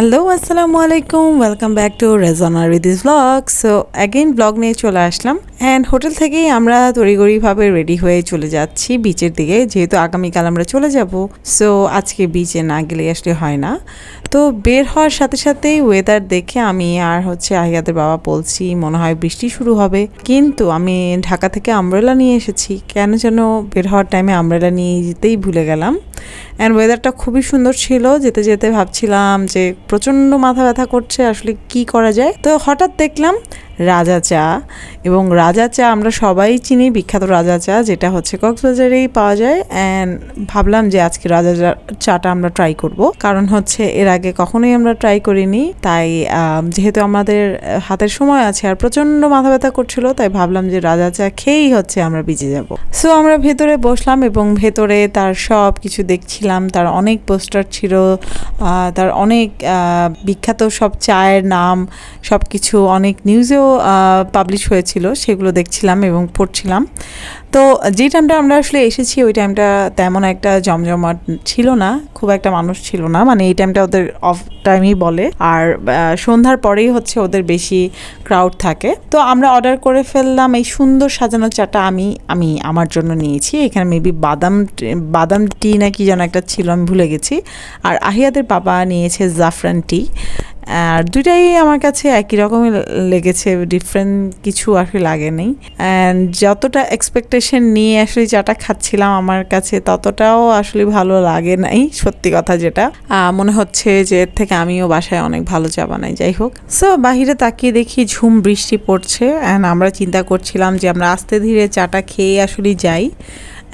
Hello আসসালামু আলাইকুম welcome back to রেজনার with this blog so again blog নিয়ে চলে আসলাম। অ্যান্ড হোটেল থেকেই আমরা তড়িগড়িভাবে রেডি হয়ে চলে যাচ্ছি বিচের দিকে। যেহেতু আগামীকাল আমরা চলে যাব। সো আজকে বিচে না গেলে আসলে হয় না। তো, বের হওয়ার সাথে সাথেই ওয়েদার দেখে আমি আর হচ্ছে আহিয়াদের বাবা বলছি, মনে হয় বৃষ্টি শুরু হবে। কিন্তু আমি ঢাকা থেকে আমব্রেলা নিয়ে এসেছি। কেন যেন বের হওয়ার টাইমে আমব্রেলা নিয়ে যেতেই ভুলে গেলাম। অ্যান্ড ওয়েদারটা খুবই সুন্দর ছিল, যেতে যেতে ভাবছিলাম যে প্রচণ্ড মাথা ব্যথা করছে, আসলে কি করা যায়? তো হঠাৎ দেখলাম রাজা চা, এবং রাজা চা আমরা সবাই চিনি, বিখ্যাত রাজা চা, যেটা হচ্ছে কক্সবাজারেই পাওয়া যায়। অ্যান্ড ভাবলাম যে আজকে রাজা চাটা আমরা ট্রাই করব। কারণ হচ্ছে এর আগে কখনোই আমরা ট্রাই করিনি, তাই যেহেতু আমাদের হাতের সময় আছে আর প্রচণ্ড মাথা ব্যথা করছিল, তাই ভাবলাম যে রাজা চা খেয়েই হচ্ছে আমরা বেঁচে যাব। সো আমরা ভেতরে বসলাম, এবং ভেতরে তার সব কিছু দেখছিলাম। তার অনেক পোস্টার ছিল তার অনেক বিখ্যাত সব চায়ের নাম সব কিছু অনেক নিউজেও পাবলিশ হয়েছিল, সেগুলো দেখছিলাম এবং পড়ছিলাম। তো যে টাইমটা আমরা আসলে এসেছি, ওই টাইমটা তেমন একটা জমজমাট ছিল না, খুব একটা মানুষ ছিল না মানে এই টাইমটা ওদের অফ টাইমই বলে। আর সন্ধ্যার পরেই হচ্ছে ওদের বেশি ক্রাউড থাকে। তো আমরা অর্ডার করে ফেললাম এই সুন্দর সাজানো চাটা আমি আমি আমার জন্য নিয়েছি। এখানে মেবি বাদাম বাদাম টি নাকি যেন একটা ছিল, আমি ভুলে গেছি। আর আহিয়াদের বাবা নিয়েছে জাফরান টি আর দুইটাই আমার কাছে একই রকমই লেগেছে ডিফারেন্ট কিছু আর কি লাগেনি অ্যান্ড যতটা এক্সপেকটেশন নিয়ে আসলে চাটা খাচ্ছিলাম আমার কাছে, ততটাও আসলে ভালো লাগে নাই, সত্যি কথা যেটা। মনে হচ্ছে যে এর থেকে আমিও বাসায় অনেক ভালো চা বানাই, যাই হোক। সো বাহিরে তাকিয়ে দেখি ঝুম বৃষ্টি পড়ছে অ্যান্ড আমরা চিন্তা করছিলাম যে আমরা আস্তে ধীরে চাটা খেয়ে আসলে যাই।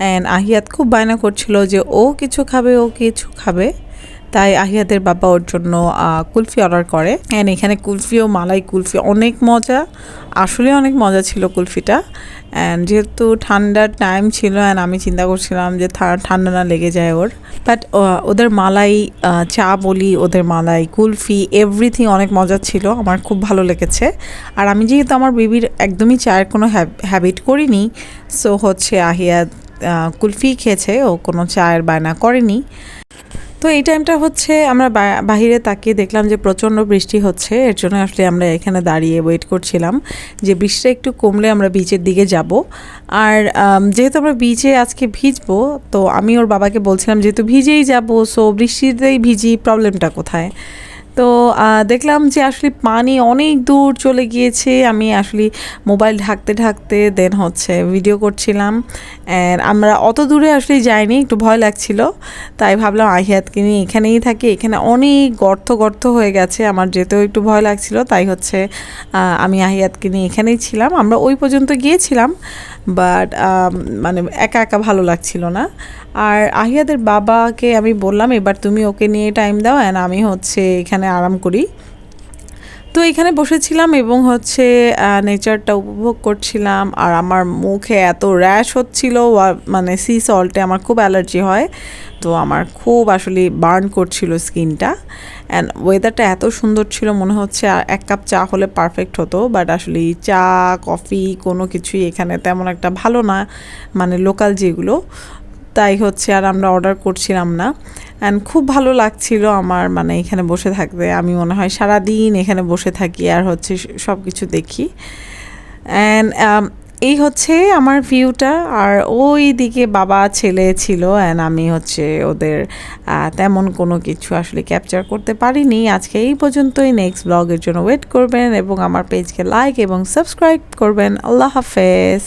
অ্যান্ড আহিয়াত খুব বায়না করছিল যে ও কিছু খাবে, ও কিছু খাবে। তাই আহিয়াদের বাবা ওর জন্য কুলফি অর্ডার করে। অ্যান্ড এখানে কুলফি ও মালাই কুলফি অনেক মজা। আসলে অনেক মজা ছিল কুলফিটা। অ্যান্ড যেহেতু ঠান্ডার টাইম ছিল অ্যান্ড আমি চিন্তা করছিলাম যে ঠান্ডা না লেগে যায় ওর। বাট ওদের মালাই চা বলি, ওদের মালাই, কুলফি এভরিথিং অনেক মজা ছিল। আমার খুব ভালো লেগেছে। আর আমি যেহেতু আমার বেবির একদমই চায়ের কোনো হ্যাবিট করিনি সো হচ্ছে আহিয়া কুলফি খেয়েছে। ও কোনো চায়ের বায়না করেনি। তো এই টাইমটা হচ্ছে আমরা বাহিরে তাকিয়ে দেখলাম যে প্রচণ্ড বৃষ্টি হচ্ছে। এর জন্য আসলে আমরা এখানে দাঁড়িয়ে ওয়েট করছিলাম যে বৃষ্টিটা একটু কমলে আমরা বিচের দিকে যাব। আর যেহেতু আমরা বিচে আজকে ভিজবো, তো আমি ওর বাবাকে বলছিলাম যেহেতু ভিজেই যাব সো বৃষ্টিতেই ভিজি প্রবলেমটা কোথায়? তো দেখলাম যে আসলে পানি অনেক দূর চলে গিয়েছে। আমি আসলে মোবাইল ঢাকতে ঢাকতে দেন হচ্ছে ভিডিও করছিলাম। আমরা অত দূরে আসলে যাইনি, একটু ভয় লাগছিল। তাই ভাবলাম আহিয়াতকে নিয়ে এখানেই থাকি। এখানে অনেক গর্ত গর্ত হয়ে গেছে। আমার যেতেও একটু ভয় লাগছিল। তাই হচ্ছে আমি আহিয়াতকে নিয়ে এখানেই ছিলাম। আমরা ওই পর্যন্ত গিয়েছিলাম বাট মানে একা একা ভালো লাগছিল না। আর আহিয়াদের বাবাকে আমি বললাম, এবার তুমি ওকে নিয়ে টাইম দাও অ্যান্ড আমি হচ্ছে এখানে আরাম করি। তো এখানে বসেছিলাম এবং হচ্ছে নেচারটা উপভোগ করছিলাম। আর আমার মুখে এত র্যাশ হচ্ছিল মানে সি সল্টে আমার খুব অ্যালার্জি হয়। তো আমার খুব আসলে বার্ন করছিল স্কিনটা অ্যান্ড ওয়েদারটা এত সুন্দর ছিল, মনে হচ্ছে এক কাপ চা হলে পারফেক্ট হতো। বাট আসলে চা কফি কোনো কিছুই এখানে তেমন একটা ভালো না। মানে লোকাল যেগুলো। তাই হচ্ছে আর আমরা অর্ডার করছিলাম না। অ্যান্ড খুব ভালো লাগছিল আমার মানে এখানে বসে থাকতে। আমি মনে হয় সারাদিন এখানে বসে থাকি আর হচ্ছে সব কিছু দেখি। অ্যান্ড এই হচ্ছে আমার ভিউটা আর ওই দিকে বাবা, ছেলে ছিল অ্যান্ড আমি হচ্ছে ওদের তেমন কোনো কিছু আসলে ক্যাপচার করতে পারিনি। আজকে এই পর্যন্তই। নেক্সট ব্লগের জন্য ওয়েট করবেন এবং আমার পেজকে লাইক এবং সাবস্ক্রাইব করবেন। আল্লাহ হাফেজ।